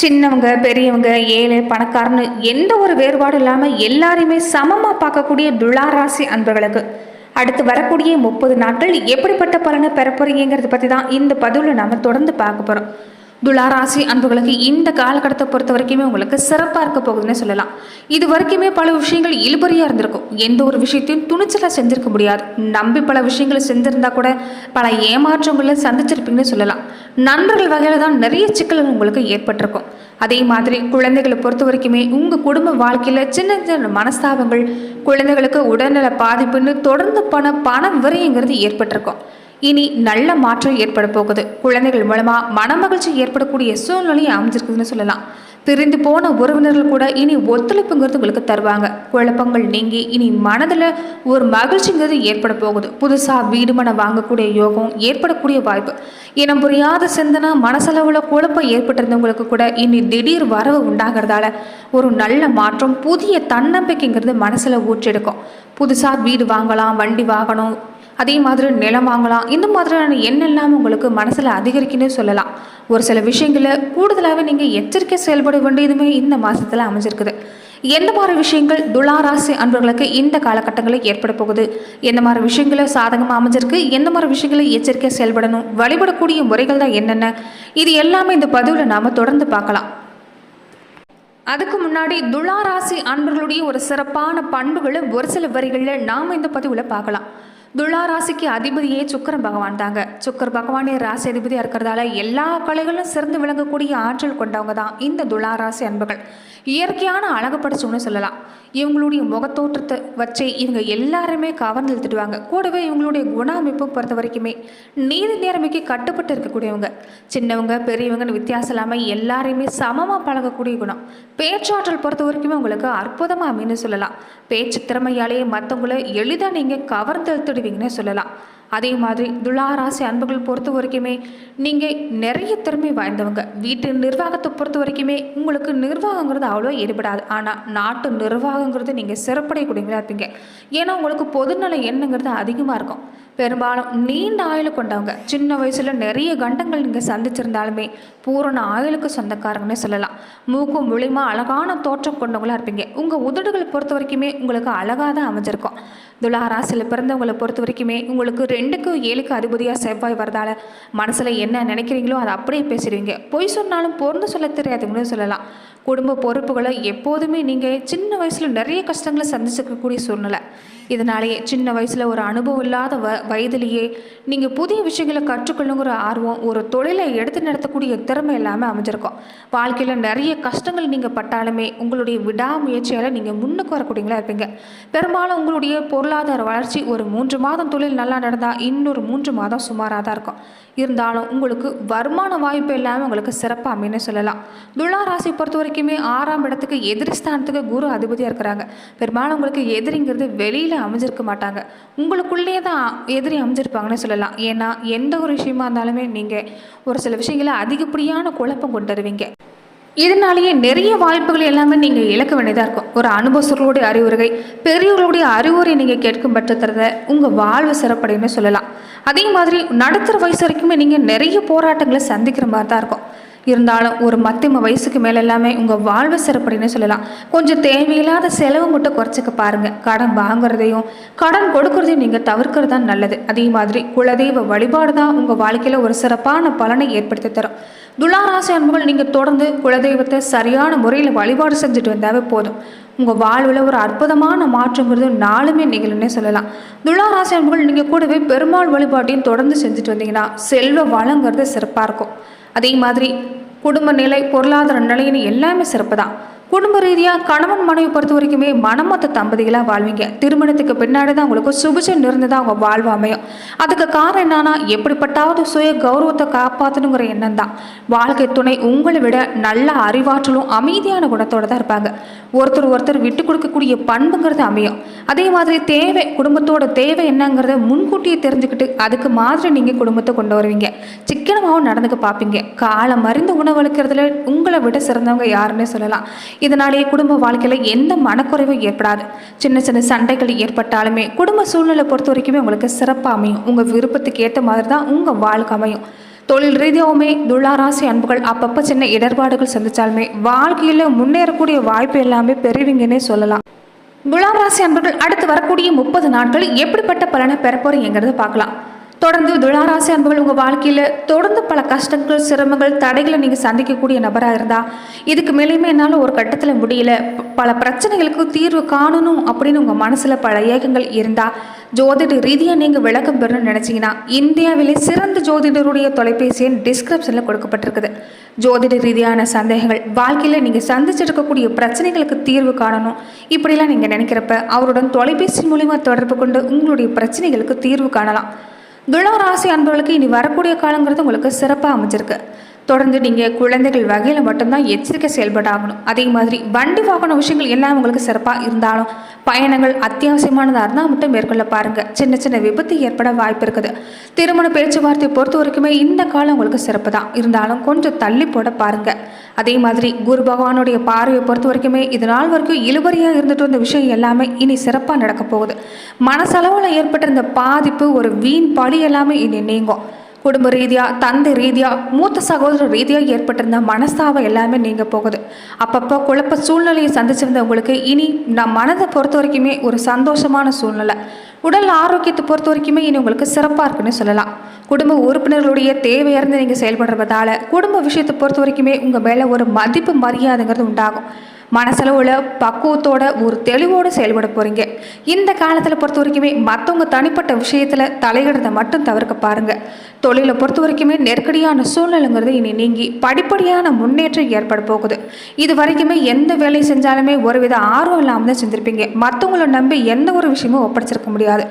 சின்னவங்க பெரியவங்க ஏழை பணக்காரன்னு எந்த ஒரு வேறுபாடும் இல்லாமல் எல்லாரையுமே சமமாக பார்க்கக்கூடிய துளாராசி அன்பர்களுக்கு. அடுத்து வரக்கூடிய முப்பது நாட்கள் எப்படிப்பட்ட பலனை பெற போறீங்கிறத பற்றி தான் இந்த பதிவில் நாம் தொடர்ந்து பார்க்க போகிறோம் துளாராசி அன்புகளுக்கு இந்த காலகட்டத்தை பொறுத்த வரைக்குமே உங்களுக்கு சிறப்பாக இருக்க போகுதுன்னு சொல்லலாம். இது வரைக்குமே பல விஷயங்கள் இழுபறியாக இருந்திருக்கும். எந்த ஒரு விஷயத்தையும் துணிச்சலாக செஞ்சிருக்க முடியாது. நம்பி பல விஷயங்களை செஞ்சுருந்தா கூட பல ஏமாற்றங்களை சந்திச்சிருப்பீங்கன்னு சொல்லலாம். நண்பர்கள் வகையில் தான் நிறைய சிக்கல்கள் உங்களுக்கு ஏற்பட்டிருக்கும். அதே மாதிரி குழந்தைகளை பொறுத்த வரைக்குமே உங்கள் குடும்ப வாழ்க்கையில் சின்ன சின்ன மனஸ்தாபங்கள் குழந்தைகளுக்கு உடல்நல பாதிப்புன்னு தொடர்ந்து பண பண விரைங்கிறது ஏற்பட்டிருக்கும். இனி நல்ல மாற்றம் ஏற்பட போகுது. குழந்தைகள் மூலமா மனமகிழ்ச்சி ஏற்படக்கூடிய சூழ்நிலையை அமைஞ்சிருக்குதுன்னு சொல்லலாம். பிரிந்து போன உறவினர்கள் கூட இனி ஒத்துழைப்புங்கிறது உங்களுக்கு தருவாங்க. குழப்பங்கள் நீங்கி இனி மனதில் ஒரு மகிழ்ச்சிங்கிறது ஏற்பட போகுது. புதுசாக வீடு மனை வாங்கக்கூடிய யோகம் ஏற்படக்கூடிய வாய்ப்பு. இனம் புரியாத சிந்தனை மனசளவில் குழப்பம் ஏற்பட்டிருந்தவங்களுக்கு கூட இனி திடீர் வரவு உண்டாகிறதால ஒரு நல்ல மாற்றம் புதிய தன்னம்பிக்கைங்கிறது மனசில் ஊற்றெடுக்கும். புதுசாக வீடு வாங்கலாம் வண்டி வாங்கணும் அதே மாதிரி நிலம் வாங்கலாம். இந்த மாதிரியான எண்ணெல்லாம் உங்களுக்கு மனசில் அதிகரிக்குன்னு சொல்லலாம். ஒரு சில விஷயங்களை கூடுதலாகவே நீங்கள் எச்சரிக்கை செயல்பட வேண்டியதுமே இந்த மாதத்தில் அமைஞ்சிருக்குது. எந்த மாதிரி விஷயங்கள் துளாராசி அன்பர்களுக்கு இந்த காலகட்டங்களில் ஏற்பட போகுது? எந்த மாதிரி விஷயங்களை சாதகமாக அமைஞ்சிருக்கு? எந்த மாதிரி விஷயங்களை எச்சரிக்கை செயல்படணும்? வழிபடக்கூடிய முறைகள் தான் என்னென்ன? இது எல்லாமே இந்த பதிவில் நாம் தொடர்ந்து பார்க்கலாம். அதுக்கு முன்னாடி துளாராசி அன்பர்களுடைய ஒரு சிறப்பான பண்புகளை ஒரு சில வரிகளில் நாம் இந்த பதிவில் பார்க்கலாம். துளாராசிக்கு அதிபதியே சுக்கரன் பகவான் தாங்க. சுக்கர் பகவானே ராசி அதிபதியாக இருக்கிறதால எல்லா கலைகளும் சிறந்து விளங்கக்கூடிய ஆற்றல் கொண்டவங்க தான் இந்த துளாராசி அன்புகள் இயற்கையான அழகு படைச்சவங்கன்னு சொல்லலாம். இவங்களுடைய முகத்தோற்றத்தை வச்சு இவங்க எல்லாருமே கவர்ந்து இழுத்துடுவாங்க. கூடவே இவங்களுடைய குண அமைப்பு பொறுத்த வரைக்குமே நீதி நேர்மைக்கு கட்டுப்பட்டு இருக்கக்கூடியவங்க. சின்னவங்க பெரியவங்கன்னு வித்தியாசம் இல்லாமல் எல்லாரையுமே சமமாக பழகக்கூடிய குணம். பேச்சாற்றல் பொறுத்த வரைக்குமே உங்களுக்கு அற்புதமாக அமைன்னு சொல்லலாம். பேச்சு திறமையாலேயே மற்றவங்கள எளிதாக நீங்கள் கவர்ந்து இழுத்துடுவீங்கன்னு சொல்லலாம். அதே மாதிரி துளாராசி அன்புகள் பொறுத்த வரைக்குமே நீங்கள் நிறைய திறமை வாய்ந்தவங்க. வீட்டு நிர்வாகத்தை பொறுத்த வரைக்குமே உங்களுக்கு நிர்வாகங்கிறது அவ்வளோ ஈடுபடாது. ஆனால் நாட்டு நிர்வாகங்கிறது நீங்கள் சிறப்படையக்கூடியவங்களா இருப்பீங்க. ஏன்னா உங்களுக்கு பொதுநல எண்ணங்கிறது அதிகமாக இருக்கும். பெரும்பாலும் நீண்ட ஆயுள் கொண்டவங்க. சின்ன வயசில் நிறைய கண்டங்கள் நீங்கள் சந்திச்சிருந்தாலுமே பூரண ஆயுளுக்கு சொந்தக்காரங்கன்னு சொல்லலாம். மூக்கும் மூலியமாக அழகான தோற்றம் கொண்டவங்களாக இருப்பீங்க. உங்கள் உதடுகளை பொறுத்த வரைக்குமே உங்களுக்கு அழகாக தான் அமைஞ்சிருக்கும். துலாராசியில் பிறந்தவங்களை பொறுத்த வரைக்குமே உங்களுக்கு ரெண்டுக்கும் ஏழுக்கு அதிபதியாக செவ்வாய் வரதால மனசில் என்ன நினைக்கிறீங்களோ அதை அப்படியே பேசிடுவீங்க. பொய் சொன்னாலும் பொருந்து சொல்ல தெரியாதுங்கன்னு சொல்லலாம். குடும்ப பொறுப்புகளை எப்போதுமே நீங்கள் சின்ன வயசில் நிறைய கஷ்டங்களை சந்திச்சிருக்கக்கூடிய சூழ்நிலை. இதனாலேயே சின்ன வயசில் ஒரு அனுபவம் இல்லாத வ வயதிலேயே நீங்கள் புதிய விஷயங்களை கற்றுக்கொள்ளுங்கிற ஆர்வம் ஒரு தொழிலை எடுத்து நடத்தக்கூடிய திறமை எல்லாமே அமைஞ்சிருக்கும். வாழ்க்கையில் நிறைய கஷ்டங்கள் நீங்கள் பட்டாலுமே உங்களுடைய விடாமுயற்சியால் நீங்கள் முன்னுக்கு வரக்கூடியங்களா இருப்பீங்க. பெரும்பாலும் உங்களுடைய பொருளாதார வளர்ச்சி ஒரு மூன்று மாதம் தொழில் நல்லா நடந்தால் இன்னொரு மூன்று மாதம் சுமாராக தான் இருக்கும். இருந்தாலும் உங்களுக்கு வருமான வாய்ப்பு எல்லாமே உங்களுக்கு சிறப்பாக அமைன்னு சொல்லலாம். துலா ராசி பொறுத்த வரைக்குமே ஆறாம் இடத்துக்கு எதிரி ஸ்தானத்துக்கு குரு அதிபதியாக இருக்கிறாங்க. பெரும்பாலும் உங்களுக்கு எதிரிங்கிறது வெளியில் அமைஞ்சிருக்க மாட்டாங்க. உங்களுக்குள்ளேயே தான் எதிரி அமைஞ்சிருப்பாங்கன்னு சொல்லலாம். ஏன்னா எந்த ஒரு விஷயமா இருந்தாலுமே நீங்கள் ஒரு சில விஷயங்களை அதிகப்படியான குழப்பம் கொண்டு வருவீங்க. இதனாலேயே நிறைய வாய்ப்புகள் எல்லாமே நீங்கள் இழக்க வேண்டியதாக இருக்கும். ஒரு அனுபவர்களுடைய அறிவுரை பெரியவர்களுடைய அறிவுரை நீங்கள் கேட்கும் பட்சத்தில் உங்கள் வாழ்வு சிறப்படைன்னு சொல்லலாம். அதே மாதிரி நடுத்தர வயசு வரைக்குமே நீங்கள் நிறைய போராட்டங்களை சந்திக்கிற மாதிரி தான் இருக்கும். இருந்தாலும் ஒரு மத்தியம வயசுக்கு மேலே எல்லாமே உங்கள் வாழ்வு சிறப்படின்னு சொல்லலாம். கொஞ்சம் தேவையில்லாத செலவு மட்டும் குறைச்சிக்க பாருங்கள் கடன் வாங்குறதையும் கடன் கொடுக்கறதையும் நீங்கள் தவிர்க்கிறது தான் நல்லது. அதே மாதிரி குலதெய்வ வழிபாடு தான் உங்கள் வாழ்க்கையில் ஒரு சிறப்பான பலனை ஏற்படுத்தி தரும். துளாராசி அன்புகள் நீங்கள் தொடர்ந்து குலதெய்வத்தை சரியான முறையில் வழிபாடு செஞ்சுட்டு வந்தாவே போதும். உங்கள் வாழ்வில் ஒரு அற்புதமான மாற்றங்கிறது நாளுமே நிகழ்னே சொல்லலாம். துளாராசி அன்புகள் நீங்கள் கூடவே பெருமாள் வழிபாட்டையும் தொடர்ந்து செஞ்சுட்டு வந்தீங்கன்னா செல்வ வளங்கிறது சிறப்பாக இருக்கும். அதே மாதிரி குடும்ப நிலை பொருளாதார நிலைன்னு எல்லாமே சிறப்பு தான் குடும்ப ரீதியாக கணவன் மனைவி பொறுத்த வரைக்குமே மனமொத்த தம்பதிகளாக வாழ்வீங்க. திருமணத்துக்கு பின்னாடி தான் உங்களுக்கு சுபிச்சம் இருந்து தான் அவங்க வாழ்வு அமையும். அதுக்கு காரணம் என்னன்னா எப்படிப்பட்டாவது சுய கௌரவத்தை காப்பாற்றணுங்கிற எண்ணம் தான் வாழ்க்கை துணை உங்களை விட நல்ல அறிவாற்றலும் அமைதியான குணத்தோடு தான் இருப்பாங்க. ஒருத்தர் ஒருத்தர் விட்டு கொடுக்கக்கூடிய பண்புங்கிறது அமையும். அதே மாதிரி தேவை குடும்பத்தோட தேவை என்னங்கிறத முன்கூட்டியே தெரிஞ்சுக்கிட்டு அதுக்கு மாதிரி நீங்கள் குடும்பத்தை கொண்டு வருவீங்க. சிக்கனமாகவும் நடந்துக்க பார்ப்பீங்க. காலம் மறிந்து உணவளிக்கிறதுல உங்களை விட சிறந்தவங்க யாருன்னே சொல்லலாம். இதனாலேயே குடும்ப வாழ்க்கையில் எந்த மனக்குறைவும் ஏற்படாது. சின்ன சின்ன சண்டைகள் ஏற்பட்டாலுமே குடும்ப சூழ்நிலை பொறுத்த வரைக்குமே உங்களுக்கு சிறப்பாக அமையும். உங்கள் விருப்பத்துக்கு ஏற்ற மாதிரி தான் உங்கள் வாழ்க்கை அமையும். தொழில் ரீதியாகவுமே துளாராசி அன்புகள் அப்பப்போ சின்ன இடர்பாடுகள் சந்தித்தாலுமே வாழ்க்கையில் முன்னேறக்கூடிய வாய்ப்பு எல்லாமே பெறுவீங்கன்னே சொல்லலாம். துளாராசி ராசி அடுத்து வரக்கூடிய முப்பது நாட்கள் எப்படிப்பட்ட பலனை பெற பார்க்கலாம். தொடர்ந்து துளாராசி அன்புகள் உங்கள் வாழ்க்கையில் தொடர்ந்து பல கஷ்டங்கள் சிரமங்கள் தடைகளை நீங்கள் சந்திக்கக்கூடிய நபராக இருந்தால் இதுக்கு மேலேயுமே என்னால் ஒரு கட்டத்தில் முடியல. பல பிரச்சனைகளுக்கு தீர்வு காணணும் அப்படின்னு உங்கள் மனசில் பல ஏகங்கள் இருந்தால் ஜோதிட ரீதியாக நீங்கள் விளக்கம் பெறணும்னு நினச்சிங்கன்னா இந்தியாவிலே சிறந்த ஜோதிடருடைய தொலைபேசி எண் டிஸ்கிரிப்ஷனில் கொடுக்கப்பட்டிருக்குது. ஜோதிட ரீதியான சந்தேகங்கள் வாழ்க்கையில் நீங்கள் சந்திச்சிருக்கக்கூடிய பிரச்சனைகளுக்கு தீர்வு காணணும். இப்படிலாம் நீங்கள் நினைக்கிறப்ப அவருடன் தொலைபேசி மூலிமா தொடர்பு கொண்டு உங்களுடைய பிரச்சனைகளுக்கு தீர்வு காணலாம். துலாம் ராசி அன்பர்களுக்கு இனி வரக்கூடிய காலங்கிறது உங்களுக்கு சிறப்பாக அமைஞ்சிருக்கு. தொடர்ந்து நீங்கள் குழந்தைகள் வகையில் மட்டும்தான் எச்சரிக்கை செயல்படாகணும் அதே மாதிரி வண்டி வாகன விஷயங்கள் எல்லாம் உங்களுக்கு சிறப்பாக இருந்தாலும் பயணங்கள் அத்தியாவசியமானதாக இருந்தால் மட்டும் மேற்கொள்ள பாருங்கள் சின்ன சின்ன விபத்து ஏற்பட வாய்ப்பு இருக்குது. திருமண பேச்சுவார்த்தை பொறுத்த வரைக்குமே இந்த காலம் உங்களுக்கு சிறப்பு தான் இருந்தாலும் கொஞ்சம் தள்ளி போட பாருங்கள் அதே மாதிரி குரு பகவானுடைய பார்வையை பொறுத்த வரைக்குமே இது நாள் வரைக்கும் இழுபறியாக இருந்துட்டு வந்த விஷயம் எல்லாமே இனி சிறப்பாக நடக்க போகுது. மனசளவில் ஏற்பட்டிருந்த பாதிப்பு ஒரு வீண் பழி எல்லாமே இனி நீங்கும். குடும்ப ரீதியாக தந்தை ரீதியாக மூத்த சகோதர ரீதியாக ஏற்பட்டிருந்த மனஸ்தாபம் எல்லாமே நீங்கள் போகுது. அப்பப்போ குழப்ப சூழ்நிலையை சந்திச்சிருந்த உங்களுக்கு இனி நம் மனதை பொறுத்த வரைக்குமே ஒரு சந்தோஷமான சூழ்நிலை. உடல் ஆரோக்கியத்தை பொறுத்த வரைக்குமே இனி உங்களுக்கு சிறப்பாக இருக்குன்னு சொல்லலாம். குடும்ப உறுப்பினர்களுடைய தேவையறிந்து நீங்கள் செயல்படுறதால குடும்ப விஷயத்தை பொறுத்த வரைக்குமே உங்கள் மேலே ஒரு மதிப்பு மரியாதைங்கிறது உண்டாகும். மனசளவில் பக்குவத்தோட ஒரு தெளிவோடு செயல்பட போகிறீங்க இந்த காலத்தில் பொறுத்த வரைக்குமே மற்றவங்க தனிப்பட்ட விஷயத்தில் தலையிடுறதை மட்டும் தவிர்க்க பாருங்கள் தொழிலை பொறுத்த வரைக்குமே நெருக்கடியான சூழ்நிலைங்கிறது இனி நீங்கி படிப்படியான முன்னேற்றம் ஏற்பட போகுது. இது வரைக்குமே எந்த வேலையை செஞ்சாலுமே ஒருவித ஆர்வம் இல்லாமல் தான் செஞ்சுருப்பீங்க. மற்றவங்கள நம்பி எந்த ஒரு விஷயமும் ஒப்படைச்சிருக்க முடியாது.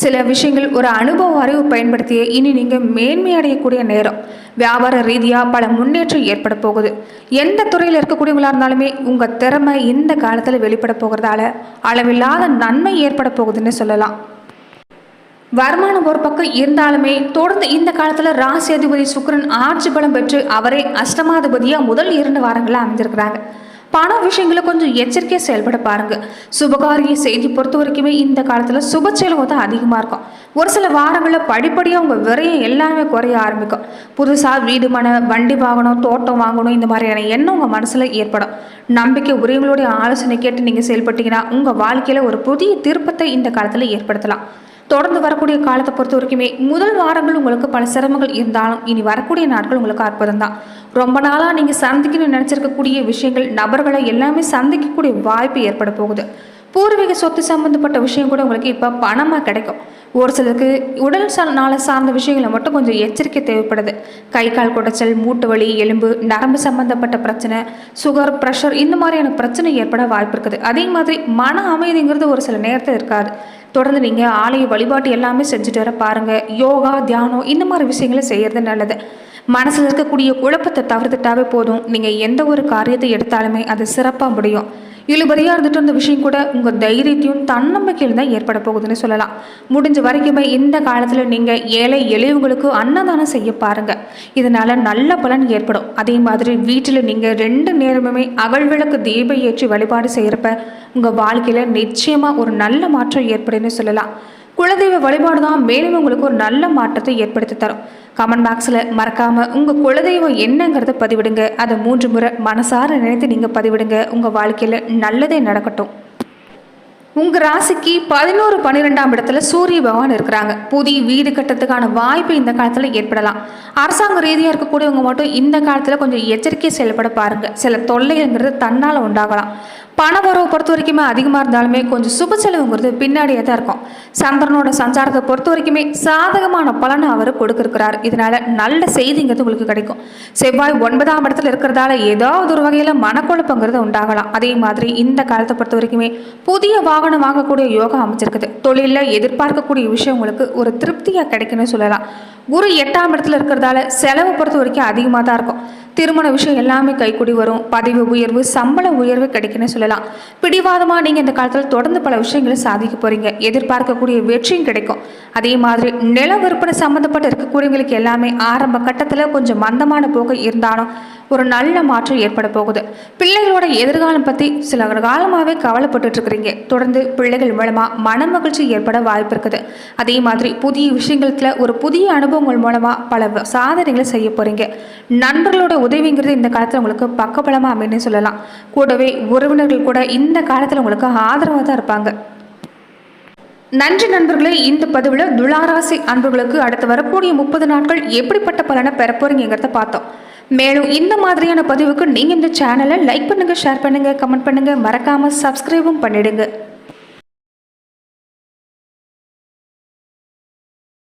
சில விஷயங்கள் ஒரு அனுபவ அறிவு பயன்படுத்திய இனி நீங்கள் மேன்மையடையக்கூடிய நேரம். வியாபார ரீதியாக பல முன்னேற்றம் ஏற்பட போகுது. எந்த துறையில் இருக்கக்கூடியவங்களாக இருந்தாலுமே உங்கள் திறமை இந்த காலத்தில் வெளிப்பட போகிறதால அளவில்லாத நன்மை ஏற்பட போகுதுன்னு சொல்லலாம். வருமானம் ஒரு பக்கம் இருந்தாலுமே தொடர்ந்து இந்த காலத்தில் ராசி அதிபதி சுக்கரன் ஆட்சி பலம் பெற்று அவரே அஷ்டமாதிபதியாக முதல் இரண்டு வாரங்களாக அமைஞ்சிருக்கிறாங்க. பண விஷயங்களை கொஞ்சம் எச்சரிக்கையாக செயல்பட பாருங்க. சுபகாரிய செய்தி பொறுத்த வரைக்குமே இந்த காலத்தில் சுப செலவு தான் அதிகமாக இருக்கும். ஒரு சில வாரங்களில் படிப்படியாக உங்கள் விரையும் எல்லாமே குறைய ஆரம்பிக்கும். புதுசாக வீடு மன வண்டி வாங்கணும் தோட்டம் வாங்கணும் இந்த மாதிரியான எண்ணம் உங்கள் மனசில் ஏற்படும். நம்பிக்கை உரியவங்களுடைய ஆலோசனை கேட்டு நீங்கள் செயல்பட்டீங்கன்னா உங்கள் வாழ்க்கையில் ஒரு புதிய திருப்பத்தை இந்த காலத்தில் ஏற்படுத்தலாம். தொடர்ந்து வரக்கூடிய காலத்தை பொறுத்த வரைக்குமே முதல் வாரங்கள் உங்களுக்கு பல சிரமங்கள் இருந்தாலும் இனி வரக்கூடிய நாட்கள் உங்களுக்கு அற்புதம் தான். ரொம்ப நாளாக நீங்கள் சந்திக்கணும்னு நினச்சிருக்கக்கூடிய விஷயங்கள் நபர்களை எல்லாமே சந்திக்கக்கூடிய வாய்ப்பு ஏற்பட போகுது. பூர்வீக சொத்து சம்மந்தப்பட்ட விஷயம் கூட உங்களுக்கு இப்போ பணமாக கிடைக்கும். ஒரு சிலருக்கு உடல் நாள நாளை சார்ந்த விஷயங்களை மட்டும் கொஞ்சம் எச்சரிக்கை தேவைப்படுது. கை கால் குடைச்சல் மூட்டு வலி எலும்பு நரம்பு சம்மந்தப்பட்ட பிரச்சனை சுகர் ப்ரெஷர் இந்த மாதிரியான பிரச்சனை ஏற்பட வாய்ப்பு இருக்குது. அதே மாதிரி மன அமைதிங்கிறது ஒரு சில நேரத்தில் இருக்காது. தொடர்ந்து நீங்கள் ஆலய வழிபாட்டு எல்லாமே செஞ்சுட்டு வர பாருங்கள் யோகா தியானம் இந்த மாதிரி விஷயங்களை செய்கிறது நல்லது. மனசில் இருக்கக்கூடிய குழப்பத்தை தவிர்த்துட்டாவே போதும். நீங்கள் எந்த ஒரு காரியத்தை எடுத்தாலுமே அது சிறப்பாக முடியும். இழுபறியாக இருந்துட்டு இருந்த விஷயம் கூட உங்கள் தைரியத்தையும் தன்னம்பிக்கையில் தான் ஏற்பட போகுதுன்னு சொல்லலாம். முடிஞ்ச வரைக்குமே இந்த காலத்தில் நீங்கள் ஏழை எளியவங்களுக்கு அன்னதானம் செய்ய பாருங்கள் இதனால் நல்ல பலன் ஏற்படும். அதே மாதிரி வீட்டில் நீங்கள் ரெண்டு நேரமுமே அகல் விளக்கு தீபம் ஏற்றி வழிபாடு செய்கிறப்ப உங்கள் வாழ்க்கையில் நிச்சயமாக ஒரு நல்ல மாற்றம் ஏற்படுன்னு சொல்லலாம். குலதெய்வ வழிபாடு தான் மேலும் உங்களுக்கு ஒரு நல்ல மாற்றத்தை ஏற்படுத்தி தரும். கமெண்ட் பாக்ஸில் மறக்காமல் உங்கள் குலதெய்வம் என்னங்கிறத பதிவிடுங்க. அதை மூன்று முறை மனசார நினைத்து நீங்கள் பதிவிடுங்க. உங்கள் வாழ்க்கையில் நல்லதே நடக்கட்டும். உங்கள் ராசிக்கு பதினோரு பன்னிரெண்டாம் இடத்துல சூரிய பகவான் இருக்கிறாங்க. புதிய வீடு கட்டுறதுக்கான வாய்ப்பு இந்த காலத்தில் ஏற்படலாம். அரசாங்க ரீதியாக இருக்கக்கூடியவங்க மட்டும் இந்த காலத்தில் கொஞ்சம் எச்சரிக்கை செயல்பட பாருங்கள் சில தொல்லைங்கிறது தன்னால் உண்டாகலாம். பண வரவு பொறுத்த வரைக்குமே அதிகமாக இருந்தாலுமே கொஞ்சம் சுப செலவுங்கிறது பின்னாடியே தான் இருக்கும். சந்திரனோட சஞ்சாரத்தை பொறுத்த வரைக்குமே சாதகமான பலனை அவர் கொடுக்கிருக்கிறார் இதனால நல்ல செய்திங்கிறது உங்களுக்கு கிடைக்கும். செவ்வாய் ஒன்பதாம் இடத்துல இருக்கிறதால ஏதாவது ஒரு வகையில் மனக்குழப்பங்கிறது உண்டாகலாம். அதே மாதிரி இந்த காலத்தை பொறுத்த வரைக்குமே புதிய வாகனம் வாங்கக்கூடிய யோகா அமைச்சிருக்குது தொழிலில் எதிர்பார்க்கக்கூடிய விஷயம் உங்களுக்கு ஒரு திருப்தியாக கிடைக்குன்னு சொல்லலாம். குரு எட்டாம் இடத்துல இருக்கிறதால செலவை பொறுத்த வரைக்கும் அதிகமாக தான் இருக்கும். திருமண விஷயம் எல்லாமே கைக்கூடி வரும். பதவி உயர்வு சம்பள உயர்வு கிடைக்குன்னு சொல்லலாம். பிடிவாதமாக நீங்கள் இந்த காலத்தில் தொடர்ந்து பல விஷயங்களை சாதிக்க போகிறீங்க எதிர்பார்க்கக்கூடிய வெற்றியும் கிடைக்கும். அதே மாதிரி நில விற்பனை சம்மந்தப்பட்டு இருக்கக்கூடியவங்களுக்கு எல்லாமே ஆரம்ப கட்டத்தில் கொஞ்சம் மந்தமான போக்கு இருந்தாலும் ஒரு நல்ல மாற்றம் ஏற்பட போகுது. பிள்ளைகளோட எதிர்காலம் பற்றி சில காலமாகவே கவலைப்பட்டு இருக்கிறீங்க தொடர்ந்து பிள்ளைகள் மூலமாக மன மகிழ்ச்சி ஏற்பட வாய்ப்பு இருக்குது. அதே மாதிரி புதிய விஷயங்களத்தில் ஒரு புதிய அனுபவங்கள் மூலமாக பல சாதனைகளை செய்ய போகிறீங்க நண்பர்களோட உதவிங்கிறது இந்த காலத்தில் உங்களுக்கு பக்கபலமாக அமைன்னு சொல்லலாம். கூடவே உறவினர்கள் கூட இந்த காலத்தில் உங்களுக்கு ஆதரவாக தான் இருப்பாங்க. நன்றி நண்பர்களே இந்த பதிவில் துளாராசி அன்பர்களுக்கு அடுத்து வரக்கூடிய முப்பது நாட்கள் எப்படிப்பட்ட பலனை பெற போறீங்கிறத பார்த்தோம். மேலும் இந்த மாதிரியான பதிவுக்கு நீங்கள் இந்த சேனலை லைக் பண்ணுங்கள் ஷேர் பண்ணுங்கள் கமெண்ட் பண்ணுங்கள் மறக்காமல் சப்ஸ்கிரைபும் பண்ணிடுங்க.